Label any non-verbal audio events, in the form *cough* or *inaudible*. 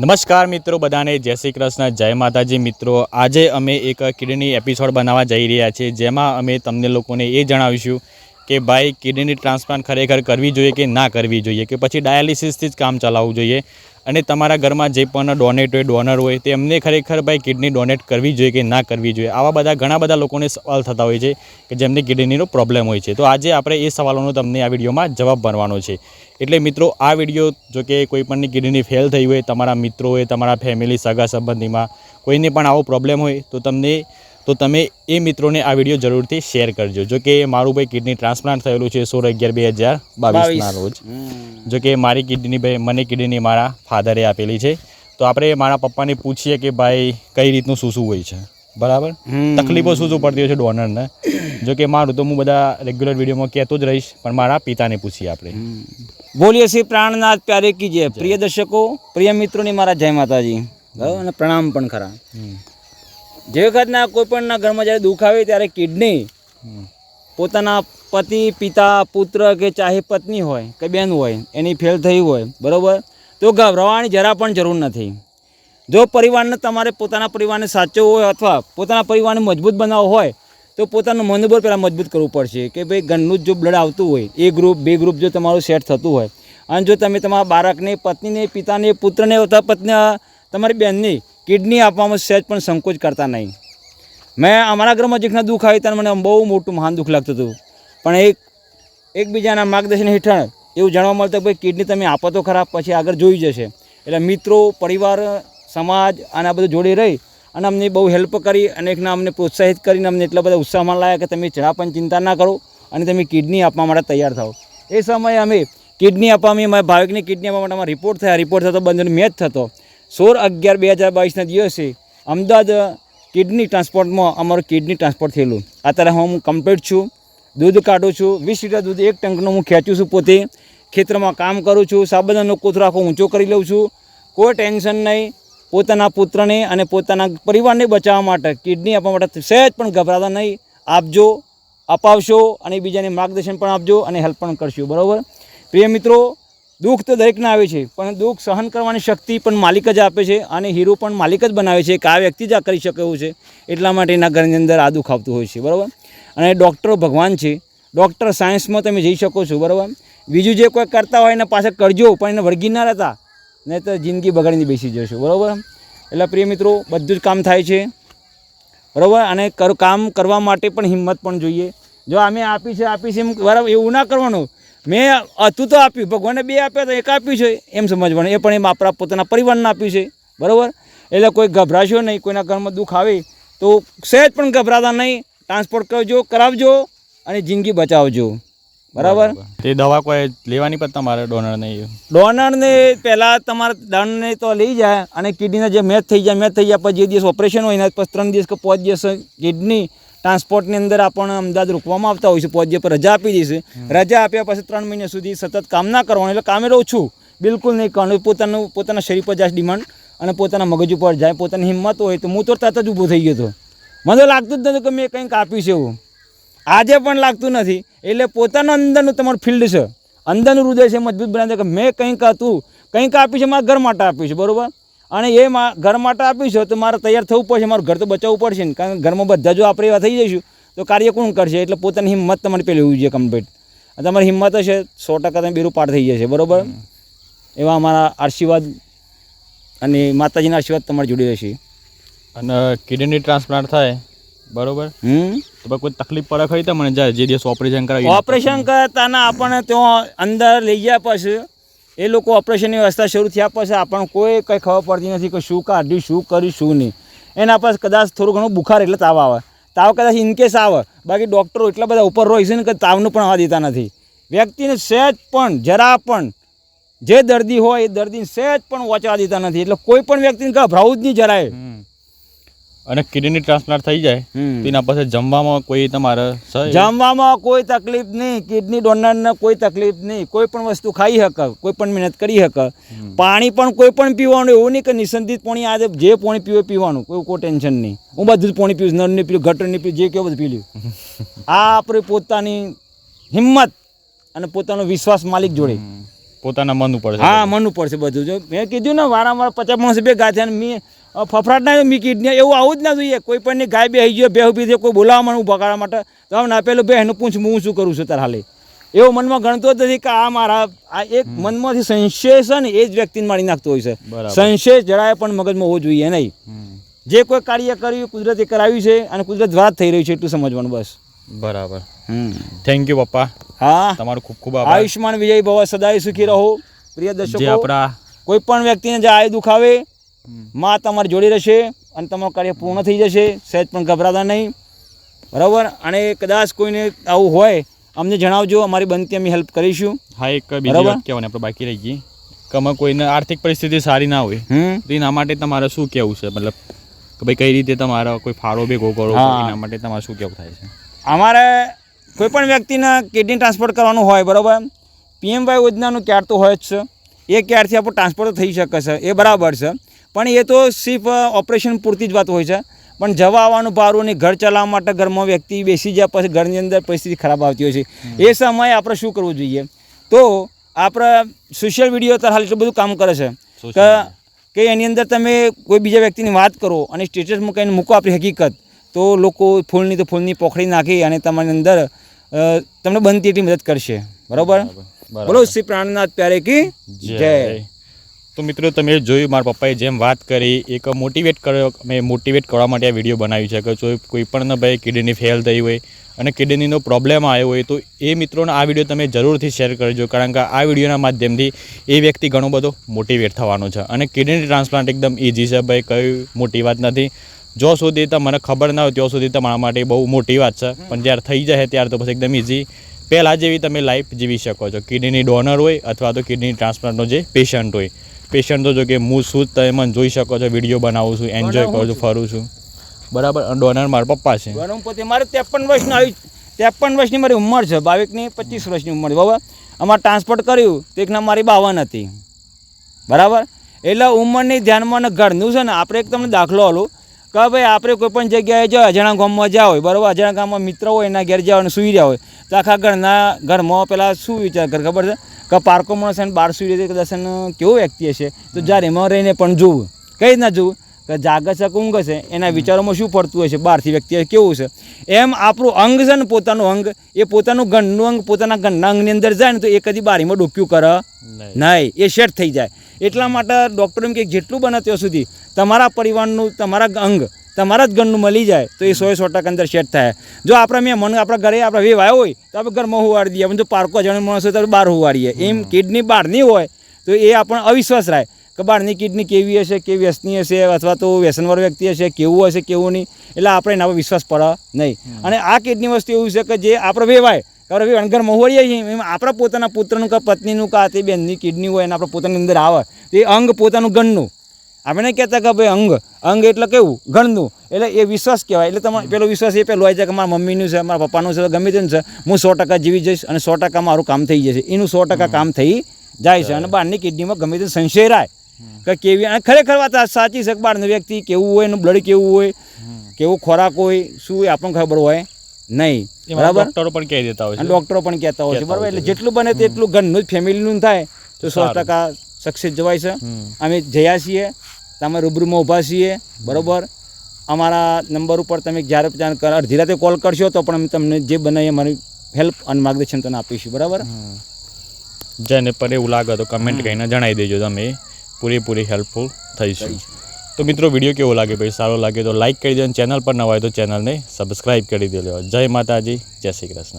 નમસ્કાર મિત્રો, બધાને જય શ્રી કૃષ્ણ, જય માતાજી. મિત્રો, આજે અમે એક કિડની એપિસોડ બનાવવા જઈ રહ્યા છીએ, જેમાં અમે તમને લોકોને એ જણાવીશું કે ભાઈ, કિડની ટ્રાન્સપ્લાન્ટ ખરેખર કરવી જોઈએ કે ના કરવી જોઈએ, કે પછી ડાયાલિસિસથી જ કામ ચલાવવું જોઈએ. અને તમારા ઘરમાં જે પણ ડોનેટ હોય ડોનર હોય તેમને ખરેખર ભાઈ કિડની ડોનેટ કરવી જોઈએ કે ના કરવી જોઈએ? આવા બધા ઘણા બધા લોકોને સવાલ થતા હોય છે કે જેમને કિડનીનો પ્રોબ્લેમ હોય છે. તો આજે આપણે એ સવાલોનો તમને આ વિડીયોમાં જવાબ ભરવાનો છે. એટલે મિત્રો, આ વીડિયો જો કે કોઈ પણની કિડની ફેલ થઈ હોય, તમારા મિત્રો હોય તમારા ફેમિલી સગા સંબંધીમાં કોઈને પણ આવો પ્રોબ્લેમ હોય, તો તમને તો તમે એ મિત્રોને આ વીડિયો જરૂરથી શેર કરજો. જો કે મારું ભાઈ કિડની ટ્રાન્સપ્લાન્ટ થયેલું છે સોળ અગિયાર બે હજાર બાવીસના રોજ. જો કે મારી કિડની ભાઈ મને કિડની મારા ફાધરે આપેલી છે. તો આપણે મારા પપ્પાને પૂછીએ કે ભાઈ કઈ રીતનું શું શું હોય છે? બરાબર? તકલીફો શું શું પડતી હોય છે ડોનરને? જો કે મારું તો હું બધા રેગ્યુલર વિડીયોમાં કહેતો જ રહીશ પણ મારા પિતાને પૂછીએ આપણે. બોલીએ શ્રી પ્રાણનાથ પ્યારે કીજે. પ્રિય દર્શકો પ્રિય મિત્રોની મારા જય માતાજી. બરાબર? અને પ્રણામ પણ ખરા. જે વખતના કોઈપણના ઘરમાં જ્યારે દુઃખ આવે ત્યારે કિડની પોતાના પતિ પિતા પુત્ર કે ચાહે પત્ની હોય કે બેન હોય એની ફેલ થઈ હોય બરાબર? તો ગભરાવાની જરા પણ જરૂર નથી. જો પરિવારને તમારે પોતાના પરિવારને સાચવવો હોય અથવા પોતાના પરિવારને મજબૂત બનાવવો હોય તો પોતાનું મનોબળ પહેલાં મજબૂત કરવું પડશે કે ભાઈ ઘરનું જ જો બ્લડ આવતું હોય એ ગ્રુપ બે ગ્રુપ જો તમારું સેટ થતું હોય અને જો તમે તમારા બાળકને પત્નીને પિતાને પુત્રને અથવા પત્ની તમારી બહેનની કિડની આપવામાં સહેજ પણ સંકોચ કરતા નહીં. મેં અમારા ઘરમાં જેટલા દુઃખ આવ્યું ત્યારે મને બહુ મોટું મહાન દુઃખ લાગતું હતું. પણ એક, એકબીજાના માર્ગદર્શન હેઠળ એવું જાણવા મળતું કે ભાઈ, કિડની તમે આપો તો ખરાબ પછી આગળ જોઈ જશે. એટલે મિત્રો, પરિવાર, સમાજ અને આ બધું જોડે રહી અને અમને બહુ હેલ્પ કરી અને એકના અમને પ્રોત્સાહિત કરીને અમને એટલા બધા ઉત્સાહમાં લાયા કે તમે જરા પણ ચિંતા ના કરો અને તમે કિડની આપવા માટે તૈયાર થાઓ. એ સમયે અમે કિડની આપવા અમે મારા ભાવિકની કિડની આપવા માટે અમારા રિપોર્ટ થયા. રિપોર્ટ થતો બંધનો મેચ થતો. સોળ અગિયાર બે હજાર બાવીસના દિવસે અમદાવાદ કિડની ટ્રાન્સપોર્ટમાં અમારું કિડની ટ્રાન્સપોર્ટ થયેલું. અત્યારે હું કમ્પ્લીટ છું, દૂધ કાઢું છું, વીસ લીટર દૂધ એક ટંકનું હું ખેંચું છું પોતે, ખેતરમાં કામ કરું છું સાબરદાનો કોથરો આખો ઊંચો કરી લઉં છું. કોઈ ટેન્શન નહીં, પોતાના પુત્રને અને પોતાના પરિવારને બચાવવા માટે કિડની આપવા માટે સહેજ પણ ગભરાતા નહીં. આપજો અપાવશો અને બીજાને માર્ગદર્શન પણ આપજો અને હેલ્પ પણ કરશો, બરાબર? પ્રિય મિત્રો દુઃખ તો દરેકને આવે છે, પણ દુઃખ સહન કરવાની શક્તિ પણ માલિક જ આપે છે અને હીરો પણ માલિક જ બનાવે છે કે આ વ્યક્તિ જ આ કરી શકે એવું છે. એટલા માટે એના ઘરની અંદર આ દુઃખ આવતું હોય છે, બરાબર? અને ડૉક્ટરો ભગવાન છે. ડૉક્ટર સાયન્સમાં તમે જઈ શકો છો, બરાબર? બીજું જે કોઈ કરતા હોય એને પાછળ કરજો, પણ એને વળગી ના રહેતા. નહીં તો જિંદગી બગાડીને બેસી જશો, બરાબર? એટલે પ્રિય મિત્રો, બધું જ કામ થાય છે. બરાબર? અને કામ કરવા માટે પણ હિંમત પણ જોઈએ. જો અમે આપી છે આપી છે, એમ બરાબર, એવું ના કરવાનું. મેં હતું તો આપ્યું. ભગવાને બે આપ્યા તો એક આપ્યું છે એમ સમજવાનું. એ પણ એમ આપણા પોતાના પરિવારને આપ્યું છે. બરાબર? એટલે કોઈ ગભરાશો નહીં કોઈના ઘરમાં દુઃખ આવે તો સહેજ પણ ગભરાતા નહીં. ટ્રાન્સપોર્ટ કરજો કરાવજો અને જિંદગી બચાવજો. બરાબર? તે દવા કોઈ લેવાની પણ તમારે ડોનર નહીં ડોનરને પહેલાં તમારા ડોનરને તો લઈ જાય અને કિડનીના જે મેચ થઈ જાય મેચ થઈ જાય પછી જે દિવસ ઓપરેશન હોય એના પછી ત્રણ દિવસ કે પાંચ દિવસ કિડની ટ્રાન્સપોર્ટની અંદર આપણને અમદાવાદ રોકવામાં આવતા હોય છે પાંચ પર રજા આપી દઈશું રજા આપ્યા પછી ત્રણ મહિના સુધી સતત કામ ના કરવાનું એટલે કામે રહું છું. બિલકુલ નહીં કરવાનું. પોતાનું પોતાના શરીર પર જાય ડિમાન્ડ અને પોતાના મગજ ઉપર જાય પોતાની હિંમત હોય તો હું તો તરત જ ઊભો થઈ ગયો હતો. મને લાગતું જ નથી કે મેં કંઈક આપ્યું છે એવું. આજે પણ લાગતું નથી. એટલે પોતાના અંદરનું તમારું ફિલ્ડ છે. અંદરનું હૃદય છે મજબૂત બનાવે કે મેં કંઈક હતું કંઈક આપ્યું છે મારા ઘર માટે આપ્યું છે બરાબર? અને એ મા- ઘર માટે આપ્યું છે તો મારે તૈયાર થવું પડશે મારું ઘર તો બચાવવું પડશે ને. કારણ કે ઘરમાં બધા જો આપણે એવા થઈ જઈશું તો કાર્ય કોણ કરશે? એટલે પોતાની હિંમત તમારી પેલી હોવી જોઈએ કમ્પ્લીટ અને તમારી હિંમત હશે સો ટકા તમે બેરું પાર થઈ જશે બરાબર? એવા અમારા આશીર્વાદ અને માતાજીના આશીર્વાદ તમારી જોડે રહેશે. અને કિડની ટ્રાન્સપ્લાન્ટ થાય બરોબર? હમ? તો કોઈ તકલીફ પડે ખરી તમને? જાય જે દિવસ ઓપરેશન કરાવી ઓપરેશન કરતાના આપણને ત્યાં અંદર લઈ ગયા પછી એ લોકો ઓપરેશનની વ્યવસ્થા શરૂ થયા પછી આપણને કોઈ કંઈ ખબર પડતી નથી કે શું કાઢ્યું, શું કર્યું, શું નહીં. એના પાસે કદાચ થોડું ઘણું બુખાર એટલે તાવ આવે. તાવ કદાચ ઇનકેસ આવે. બાકી ડૉક્ટરો એટલા બધા ઉપર રહી છે ને કે તાવનું પણ આવવા દેતા નથી. વ્યક્તિને સહેજ પણ, જરા પણ, જે દર્દી હોય એ દર્દીને સહેજ પણ વાંચવા દેતા નથી. એટલે કોઈ પણ વ્યક્તિને ગભરાવું જ નહીં જરાય. અને કિડની ટ્રાન્સપ્લાન્ટ થઈ જાય તો એના પાસે જમવામાં કોઈ તમારે જમવામાં કોઈ તકલીફ નહીં કિડની ડોનરને કોઈ તકલીફ નહીં. કોઈ પણ વસ્તુ ખાઈ શકે કોઈ પણ મહેનત કરી શકે. પાણી પણ કોઈ પણ પીવાનું એવું નહીં કે નિસંદિત પાણી આજે જે પાણી પીવે પીવાનું કોઈ કોઈ ટેન્શન નહીં. હું બધું જ પાણી પીવું નળની પીવું ગટરની પીવું જે કેવું બધું પી લ્યું. *laughs* આ આપણી પોતાની હિંમત અને પોતાનો વિશ્વાસ માલિક જોડે. પોતાના મન ઉપર હા મન ઉપર છે બધું. જો મેં કીધું ને વારંવાર પચાસ માણસ બે ગાય થયા મેં ફફડાટ ના મી કિડની એવું આવું જ ના જોઈએ. કોઈ પણ ગાય બેસી ગયો બે ઊભી થઈ કોઈ બોલાવવા મને ઊભા માટે. તો આમ ના પેલું બે એનું પૂછ હું શું કરું છું તાર હાલે? એવો મનમાં ગણતો જ નથી કે આ મારા આ એક મનમાંથી સંશય છે ને એ જ વ્યક્તિને મારી નાખતો હોય છે. સંશય જરાય પણ મગજમાં હોવો જોઈએ નહીં. જે કોઈ કાર્ય કર્યું કુદરતે કરાવ્યું છે અને કુદરત વાત થઈ રહ્યું છે એટલું સમજવાનું બસ. બરાબર. થેન્ક યુ પપ્પા. હા. તમારું ખૂબ ખૂબ આયુષ્માન વિજય ભવ સદાય સુખી રહો. પ્રિય દર્શકો આપણા કોઈ પણ વ્યક્તિને જે આય દુખાવે માં તમારી જોડી રહેશે અને તમારું કાર્ય પૂર્ણ થઈ જશે સહેજ પણ ગભરાતા નહીં. બરાબર? અને કદાચ કોઈને આવું હોય અમને જણાવજો અમારી બનતી અમે હેલ્પ કરીશું. હા એક બીજી. વાત કહેવાની આપણે બાકી રહી ગઈ. કે કોઈને આર્થિક પરિસ્થિતિ સારી ના હોય તો એના માટે તમારે શું કહેવું છે? મતલબ કે ભાઈ કઈ રીતે તમારા કોઈ ફાળો ભેગો કરો એના માટે તમારે શું કહેવું થાય છે? અમારે કોઈ પણ વ્યક્તિને કિડની ટ્રાન્સપોર્ટ કરવાનું હોય બરાબર? પીએમવાય યોજનાનું ક્યાર તો હોય જ છે. એ ક્યારથી આપણું ટ્રાન્સપોર્ટ થઈ શકે છે. એ બરાબર છે. પણ એ તો સિર્ફ ઓપરેશન પૂરતી જ વાત હોય છે. પણ જવા આવવાનું ભારું અને ઘર ચલાવવા માટે ઘરમાં વ્યક્તિ બેસી જાય પછી ઘરની અંદર પરિસ્થિતિ ખરાબ આવતી હોય છે. એ સમયે આપણે શું કરવું જોઈએ? તો આપણે સોશિયલ મીડિયા તો હાલ એટલું બધું કામ કરે છે કે કે એની અંદર તમે કોઈ બીજા વ્યક્તિની વાત કરો અને સ્ટેટસ મૂકીને મૂકો આપણી હકીકત તો લોકો ફૂલની તો ફૂલની પોખડી નાખી અને તમારી અંદર તમને બનતી એટલી મદદ કરશે. બરાબર? બરાબર. બોલો શ્રી પ્રાણનાથ પ્યારે કી જય. તો મિત્રો, તમે જોયું, મારા પપ્પાએ જેમ વાત કરી, એક મોટિવેટ કર્યો, મેં મોટિવેટ કરવા માટે આ વીડિયો બનાવ્યું છે. કે જો કોઈ પણ ભાઈ કિડની ફેલ થઈ હોય અને કિડનીનો પ્રોબ્લેમ આવ્યો હોય, તો એ મિત્રોને આ વીડિયો તમે જરૂરથી શેર કરજો. કારણ કે આ વિડીયોના માધ્યમથી એ વ્યક્તિ ઘણો બધો મોટિવેટ થવાનો છે. અને કિડની ટ્રાન્સપ્લાન્ટ એકદમ ઇઝી છે ભાઈ, કઈ મોટી વાત નથી. જો સુધી તમને ખબર ના હોય, ત્યાં સુધી તમારા માટે બહુ મોટી વાત છે. પણ જ્યારે થઈ જાય ત્યારે તો પછી એકદમ ઇઝી પહેલાં જેવી તમે લાઈફ જીવી શકો છો. કિડની ડોનર હોય અથવા તો કિડની ટ્રાન્સપ્લાન્ટનો જે પેશન્ટ હોય. પેશન્ટ તો જો કે હું શું તમે જોઈ શકો છો વીડિયો બનાવું છું એન્જોય કરું છું ફરું છું. બરાબર ડોનર મારા પપ્પા છે. પોતે મારે ત્રેપન વર્ષનું આવી ત્રેપન વર્ષની મારી ઉંમર છે બાવીસની પચીસ વર્ષની ઉંમર છે બરાબર? અમારે ટ્રાન્સપોર્ટ કર્યું તો એકના મારી બાવન હતી. બરાબર? એટલે ઉંમરની ધ્યાનમાં ને ઘરનું છે ને આપણે એક તમને દાખલો આલું કે ભાઈ આપણે કોઈ પણ જગ્યાએ જાઓ અજાણા ગામમાં જાઓ હોય બરાબર અજાણા ગામમાં મિત્ર હોય એના ઘેર જાઓ અને સુઈ રહ્યા હોય તો આખા ઘરના ઘરમાં પહેલાં શું વિચાર કરે ખબર છે? કે પાર્કો માણસ એને બાર સુઈ રહે કદાચ કેવો વ્યક્તિ હશે? તો જ્યારે એમાં રહીને પણ જોવું. કઈ રીતના જોવું? કે જાગે છે કે ઊંઘ છે? એના વિચારોમાં શું પડતું હોય છે બહારથી વ્યક્તિ કેવું છે? એમ આપણું અંગ છે ને પોતાનું અંગ એ પોતાનું ઘરનું અંગ પોતાના ઘરના અંગની અંદર જાય ને તો એ કદી બારીમાં ડોક્યું કરે. નહીં. એ સેટ થઈ જાય. એટલા માટે ડૉક્ટર એમ કે જેટલું બને ત્યાં સુધી તમારા પરિવારનું તમારા અંગ તમારા જ ગણનું મળી જાય તો એ સો સો ટકા અંદર સેટ થાય. જો આપણે મેં મન આપણા ઘરે આપણે વેવ આવ્યો હોય તો આપણે ઘરમાં હોવાડી દઈએ. પણ જો પારકો જણ માણસ હોય તો બહાર હોવાડીએ એમ કિડની બહારની હોય તો એ આપણને અવિશ્વાસ રહે કે બહારની કિડની કેવી હશે કેવી વ્યસની હશે અથવા તો વ્યસનવાળો વ્યક્તિ હશે કેવું હશે કેવું નહીં. એટલે આપણે એના પર વિશ્વાસ પડે નહીં. અને આ કિડની વસ્તુ એવું છે કે જે આપણે વેવાય કારણ ભાઈ ઘરમાં હોળીએ છીએ એમાં આપણા પોતાના પુત્રનું કે પત્નીનું કે તે બેનની કિડની હોય અને આપણા પોતાની અંદર આવે તે એ અંગ પોતાનું ગણનું. આપણે કહેતા કે ભાઈ અંગ અંગ એટલે કેવું? ગણનું. એટલે એ વિશ્વાસ કહેવાય. એટલે તમારે પેલો વિશ્વાસ એ પેલો આવી જાય કે મારા મમ્મીનું છે મારા પપ્પાનું છે ગમે તેનું છે હું સો ટકા જીવી જઈશ અને સો ટકા મારું કામ થઈ જશે. એનું સો ટકા કામ થઈ જાય છે અને બહારની કિડનીમાં ગમે તે સંશય રાય. કે કેવી અને ખરેખર વાત સાચી છે કે બહારનો વ્યક્તિ કેવું હોય એનું બ્લડ કેવું હોય કેવો ખોરાક હોય શું હોય આપણને ખબર હોય. નહીં. બરાબર? ડોક્ટરો પણ કહી દેતા હોય છે. ડૉક્ટરો પણ કહેતા હોય છે. બરાબર? એટલે જેટલું બને તેટલું ઘરનું જ ફેમિલીનું થાય તો સો ટકા સક્સેસ જવાય છે. અમે જયા છીએ. તમે રૂબરૂમાં ઊભા છીએ. બરાબર? અમારા નંબર ઉપર તમે જ્યારે ત્યાં અડધી રાતે કોલ કરશો તો પણ અમે તમને જે બનાવીએ અમારી હેલ્પ અને માર્ગદર્શન તમને આપીશું. બરાબર? જેને પર એવું લાગે તો કમેન્ટ કરીને જણાવી દેજો. તમે પૂરેપૂરી હેલ્પફુલ થઈશું. તો મિત્રો, વીડિયો કેવો લાગે ભાઈ? સારો લાગે તો લાઈક કરી દો ચેનલ પર નવા હોય તો ચેનલને સબસ્ક્રાઈબ કરી દેજો. જય માતાજી, જય શ્રી કૃષ્ણ.